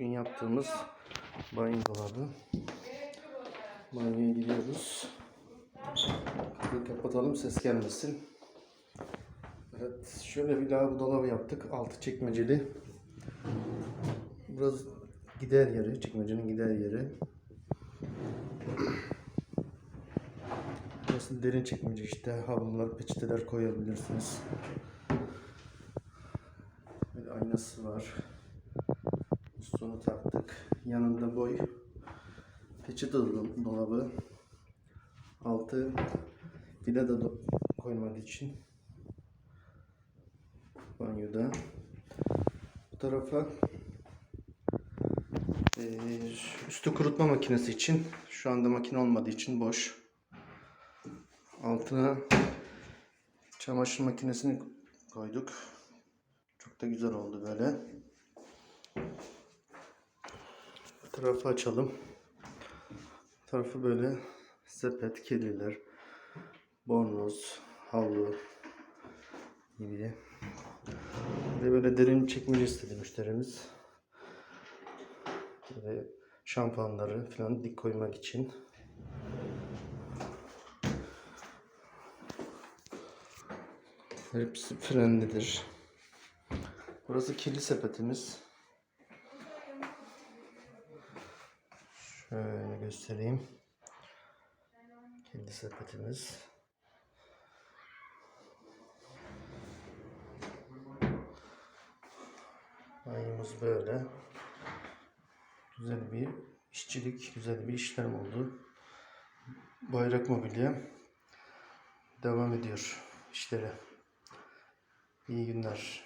Bugün yaptığımız banyo dolabı. Banyoya gidiyoruz. Kapıyı kapatalım ses gelmesin. Evet şöyle bir lavabo dolabı yaptık. Altı çekmeceli. Burası gider yeri. Çekmecenin gider yeri. Burası derin çekmece işte. Havlular, peçeteler koyabilirsiniz. Böyle aynası var. Sonu taktık. Yanında boy peçete dolabı. Altı vida da koymak için. Banyoda. Bu tarafa eee, üstü kurutma makinesi için. Şu anda makine olmadığı için boş. Altına çamaşır makinesini koyduk. Çok da güzel oldu böyle. Bu tarafı açalım. Tarafı böyle sepet, kediler, bornoz, havlu gibi. De böyle derin çekmece istedi müşterimiz. Böyle şampuanları falan dik koymak için. Hepsi frenlidir. Burası kirli sepetimiz. Şöyle göstereyim. Kirli sepetimiz. Banyomuz böyle. Güzel bir işçilik, güzel bir işlem oldu. Bayrak mobilya devam ediyor işlere. İyi günler.